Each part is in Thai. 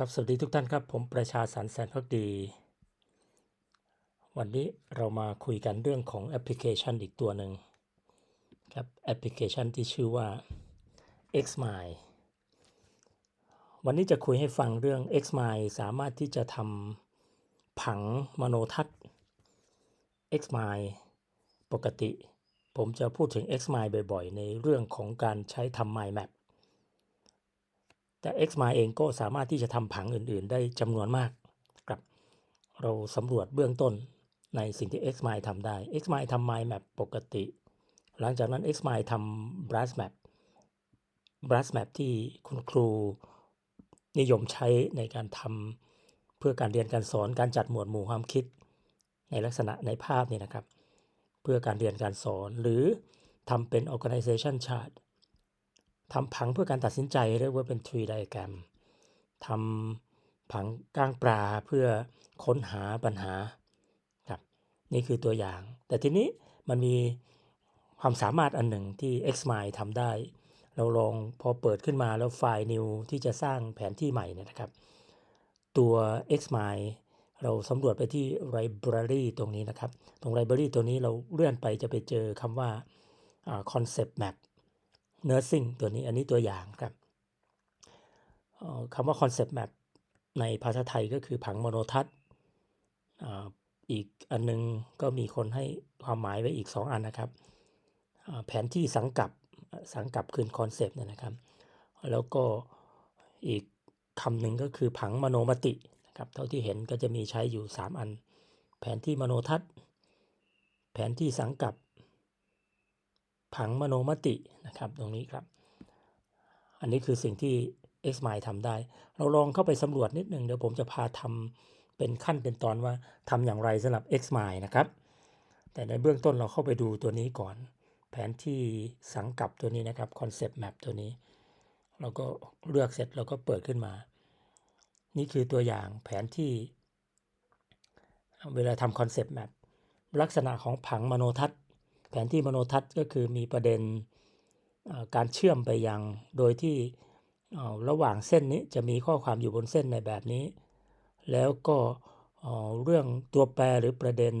ครับสวัสดีทุกท่านครับ ผมประชาสรรแสนพักดี วันนี้เรามาคุยกันเรื่องของแอปพลิเคชันอีกตัวหนึ่งครับแอปพลิเคชันที่ชื่อว่า Xmind วันนี้จะคุยให้ฟังเรื่อง Xmind สามารถที่จะทำผังมโนทัศน์ Xmind ปกติ ผมจะพูดถึง Xmind บ่อยๆ ในเรื่องของการใช้ทำ Mind Map แต่ Xmind เองก็สามารถที่จะทำผังอื่นๆ ได้จำนวนมากครับ เราสำรวจเบื้องต้นในสิ่งที่ X m i ทำได้ X m i ทำ Mind Map ปกติ หลังจากนั้น X m i ทำ Brush Map Brush Map ที่คุณครูนิยมใช้ในการทำเพื่อการเรียนการสอนการจัดหมวดหมู่ความคิด ในลักษณะในภาพนี่นะครับ เพื่อการเรียนการสอนหรือทำเป็น organization chart ทำผังเพื่อการตัดสินใจเรียกว่าเป็น tree diagram ทำผังก้างปลาเพื่อค้นหาปัญหาครับนี่คือตัวอย่าง แต่ทีนี้มันมีความสามารถอันหนึ่งที่ Xmind ทำได้ เราลองพอเปิดขึ้นมาแล้วไฟล์ new ที่จะสร้างแผนที่ใหม่เนี่ยนะครับ ตัว Xmind เราสำรวจไปที่ library ตรงนี้นะครับ ตรง library ตัวนี้เราเลื่อนไปจะไปเจอคำว่า concept map nursing ตัวนี้อันนี้ตัวอย่างครับคำว่า concept map ในภาษาไทยก็คือผังมโนทัศน์อีกอันนึงก็มีคนให้ความหมายไว้อีก 2 อันนะครับ แผนที่สังกับสังกับคืนคอนเซปต์เนี่ยนะครับ แล้วก็อีกคำหนึ่งก็คือผังมโนมตินะครับเท่าที่เห็นก็จะมีใช้อยู่ 3 อัน แผนที่มโนทัศน์ แผนที่สังกับ ผังมโนมตินะครับตรงนี้ครับ อันนี้คือสิ่งที่ Xmind ทำได้ เราลองเข้าไปสำรวจนิดหนึ่งเดี๋ยวผมจะพาทำเป็นขั้นเป็นตอนว่าทำอย่างไรสำหรับ Xmind นะครับ แต่ในเบื้องต้นเราเข้าไปดูตัวนี้ก่อน แผนที่สังกับตัวนี้นะครับ Concept Map ตัวนี้ เราก็เลือกเสร็จเราก็เปิดขึ้นมา นี่คือตัวอย่างแผนที่ เวลาทำ Concept Map ลักษณะของผังมโนทัศน์ แผนที่มโนทัศน์ก็คือมีประเด็นการเชื่อมไปยังโดยที่ระหว่างเส้นนี้จะมีข้อความอยู่บนเส้นในแบบนี้ แล้วก็เรื่องตัวแปรหรือประเด็น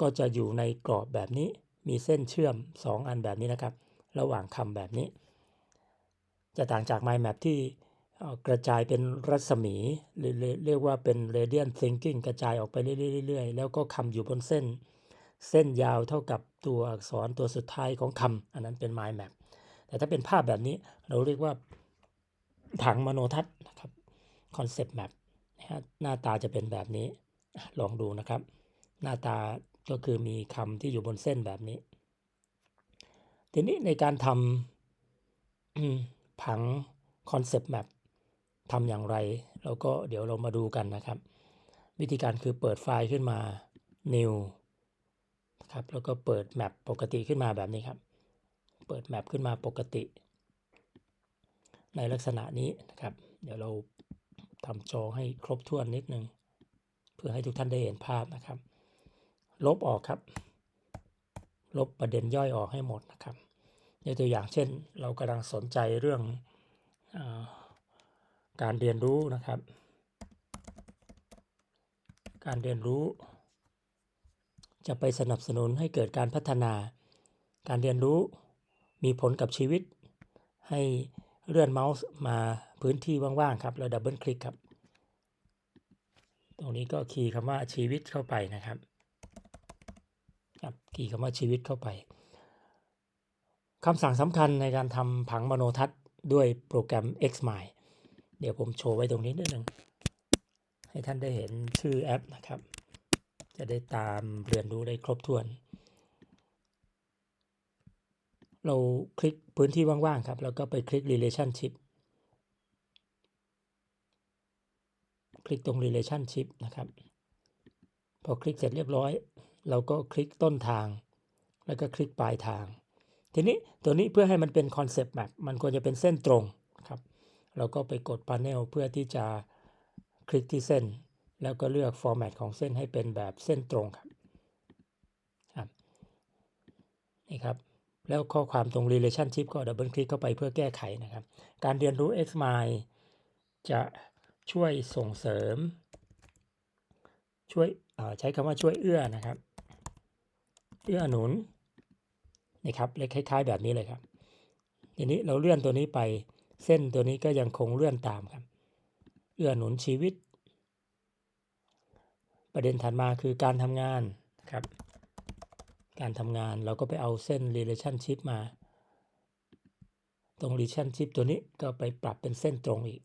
ก็จะอยู่ในกรอบแบบนี้ มีเส้นเชื่อม 2 อันแบบนี้นะครับ ระหว่างคำแบบนี้ จะต่างจาก mind map ที่กระจายเป็นรัศมีหรือเรียกว่าเป็น radiant thinking กระจายออกไปเรื่อยๆแล้วก็คำอยู่บนเส้น เส้นยาวเท่ากับตัวอักษรตัวสุดท้ายของคำอันนั้นเป็น mind map แต่ถ้าเป็นภาพแบบนี้เราเรียกว่าผังมโนทัศน์นะครับ concept map หน้าตาจะเป็นแบบนี้ ลองดูนะครับ หน้าตาก็คือมีคำที่อยู่บนเส้นแบบนี้ ทีนี้ในการทำผัง concept map ทำอย่างไร เราก็เดี๋ยวเรามาดูกันนะครับ วิธีการคือเปิดไฟล์ขึ้นมา new ครับแล้วก็เปิดแมปปกติขึ้นมาแบบนี้ครับ เปิดแมปขึ้นมาปกติ ในลักษณะนี้นะครับ เดี๋ยวเราทำจอให้ครบถ้วนนิดนึง เพื่อให้ทุกท่านได้เห็นภาพนะครับ ลบออกครับ ลบประเด็นย่อยออกให้หมดนะครับยกตัวอย่างเช่น เรากำลังสนใจเรื่องอการเรียนรู้นะครับ การเรียนรู้ จะไปสนับสนุนให้เกิดการพัฒนา การเรียนรู้มีผลกับชีวิต ให้เลื่อนเมาส์มาพื้นที่ว่างๆครับแล้วดับเบิลคลิกครับ ตรงนี้ก็คีย์คำว่าชีวิตเข้าไปนะครับครับคีย์คำว่าชีวิตเข้าไปคำสั่งสำคัญในการทำผังมโนทัศน์ด้วยโปรแกรม Xmind เดี๋ยวผมโชว์ไว้ตรงนี้นิดนึงให้ท่านได้เห็นชื่อแอปนะครับ จะได้ตามเรียนรู้ได้ครบถ้วน เราคลิกพื้นที่ว่างๆครับ แล้วก็ไปคลิก relationship คลิกตรง relationship นะครับ พอคลิกเสร็จเรียบร้อย เราก็คลิกต้นทาง แล้วก็คลิกปลายทาง ทีนี้ตัวนี้เพื่อให้มันเป็น concept map มันควรจะเป็นเส้นตรงครับ เราก็ไปกด panel เพื่อที่จะคลิกที่เส้น แล้วก็เลือก format ของเส้นให้เป็นแบบเส้นตรงครับครับนี่ครับ แล้วข้อความตรง relationship ก็ดับเบิลคลิกเข้าไปเพื่อแก้ไขนะครับ การเรียนรู้ Xmind จะช่วยส่งเสริม ช่วยใช้คำว่าช่วยเอื้อนะครับ เอื้อหนุนนะครับเล็กคล้าย ๆ แบบนี้เลยครับทีนี้เราเลื่อนตัวนี้ไปเส้นตัวนี้ก็ยังคงเลื่อนตามครับ เอื้อหนุนชีวิต ประเด็นถัดมาคือการทำงานครับ การทำงานเราก็ไปเอาเส้น relationship มา ตรง relationship ตัวนี้ก็ไปปรับเป็นเส้นตรงอีก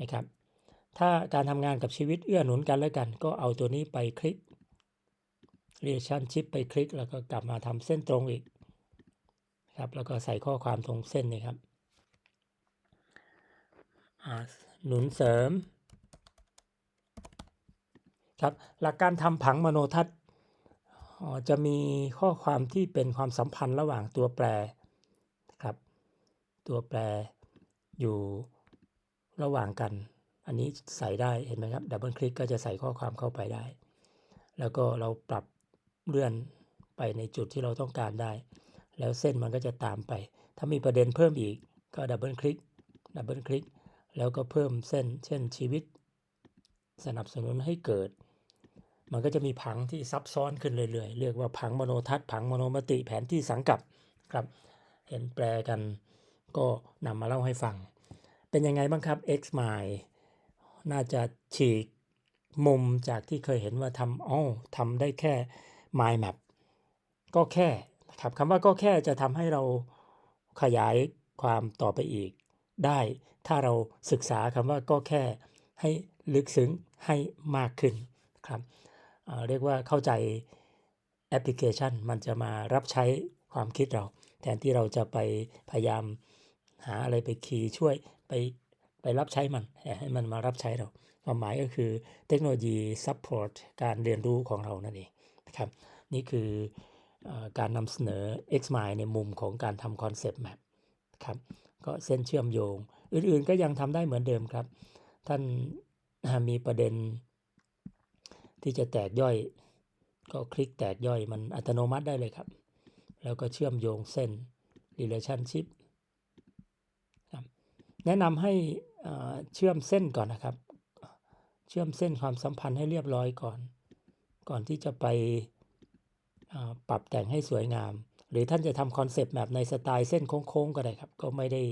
นะครับ ถ้าการทำงานกับชีวิตเอื้อหนุนกันแล้วกัน ก็เอาตัวนี้ไปคลิก relationship ไปคลิก แล้วก็กลับมาทำเส้นตรงอีกครับแล้วก็ใส่ข้อความตรงเส้นนี่ครับหนุนเสริม ครับหลักการทำผังมโนทัศน์จะมีข้อความที่เป็นความสัมพันธ์ระหว่างตัวแปรครับตัวแปรอยู่ระหว่างกัน อันนี้ใส่ได้เห็นไหมครับดับเบิลคลิกก็จะใส่ข้อความเข้าไปได้ แล้วก็เราปรับเลื่อนไปในจุดที่เราต้องการได้ แล้วเส้นมันก็จะตามไป ถ้ามีประเด็นเพิ่มอีกก็ดับเบิลคลิกดับเบิลคลิกแล้วก็เพิ่มเส้น เช่นชีวิต สนับสนุนให้เกิด มันก็จะมีผังที่ซับซ้อนขึ้นเรื่อยๆ เรียกว่าผังมโนทัศน์ผังมโนมติแผนที่สังกัดครับ เห็นแปลกันก็นำมาเล่าให้ฟัง เป็นยังไงบ้างครับ X m i น่าจะฉีกมุมจากที่เคยเห็นว่าทำอ๋อทำได้แค่ mind map ก็แค่นะครับคำว่าก็แค่จะทำให้เราขยายความต่อไปอีก ได้ถ้าเราศึกษาคำว่าก็แค่ให้ลึกซึ้งให้มากขึ้นครับ เรียกว่าเข้าใจแอปพลิเคชัน มันจะมารับใช้ความคิดเรา แทนที่เราจะไปพยายามหาอะไรไปคีย์ช่วยไปไปรับใช้มันให้มันมารับใช้เราความหมายก็คือเทคโนโลยีซัพพอร์ตการเรียนรู้ของเรานั่นเองนะครับนี่คืออการนำเสนอ XMind ในมุมของการทำคอนเซปต์แมปครับก็เส้นเชื่อมโยง อื่นๆก็ยังทำได้เหมือนเดิมครับ ท่านมีประเด็น ที่จะแตกย่อย ก็คลิกแตกย่อยมันอัตโนมัติได้เลยครับ แล้วก็เชื่อมโยงเส้น relationship ครับแนะนำให้เชื่อมเส้นก่อนนะครับ เชื่อมเส้นความสัมพันธ์ให้เรียบร้อยก่อน ก่อนที่จะไปปรับแต่งให้สวยงาม หรือท่านจะทำคอนเซปต์แบบในสไตล์เส้นโค้งๆก็ได้ครับ ก็ไม่ได้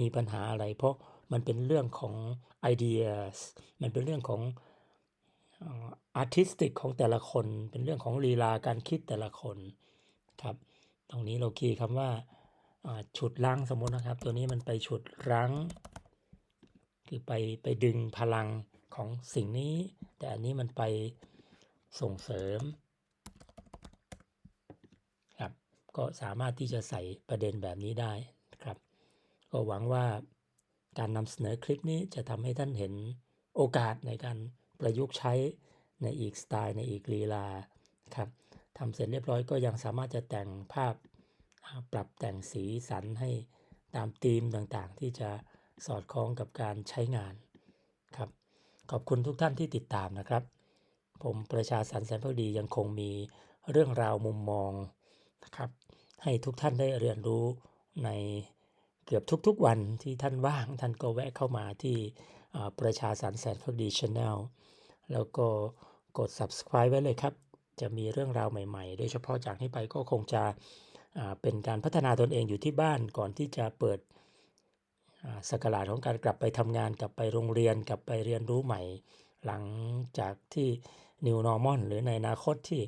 มีปัญหาอะไร เพราะมันเป็นเรื่องของไอเดีย มันเป็นเรื่องของ อาร์ติสติกของแต่ละคน เป็นเรื่องของลีลาการคิดแต่ละคนครับ ตรงนี้เราคีย์คำว่าฉุดรั้งสมมตินะครับ ตัวนี้มันไปฉุดรั้ง คือไปไปดึงพลังของสิ่งนี้ แต่อันนี้มันไปส่งเสริมครับก็สามารถที่จะใส่ประเด็นแบบนี้ได้ครับ ก็หวังว่าการนำเสนอคลิปนี้จะทำให้ท่านเห็นโอกาสในการ ประยุกต์ใช้ในอีกสไตล์ในอีกลีลาครับทำเสร็จเรียบร้อยก็ยังสามารถจะแต่งภาพปรับแต่งสีสันให้ตามธีมต่างๆ ที่จะสอดคล้องกับการใช้งานครับ ขอบคุณทุกท่านที่ติดตามนะครับ ผมประชาสันแสนพักดียังคงมีเรื่องราวมุมมองนะครับ ให้ทุกท่านได้เรียนรู้ในเกือบทุกๆวันที่ท่านว่าง ท่านก็แวะเข้ามาที่ ประชาสารแสนพักดีช Channel แล้วก็กด subscribe ไว้เลยครับ จะมีเรื่องราวใหม่ๆ โดยเฉพาะจากนี้ไปก็คงจะเป็นการพัฒนาตนเองอยู่ที่บ้านก่อนที่จะเปิดสกราชของการกลับไปทำงานกลับไปโรงเรียนกลับไปเรียนรู้ใหม่ หลังจากที่ New Normal หรือในอนาคตที่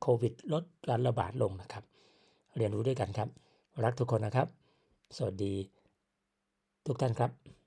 โควิดลดการระบาดลงนะครับ เรียนรู้ด้วยกันครับ รักทุกคนนะครับ สวัสดีทุกท่านครับ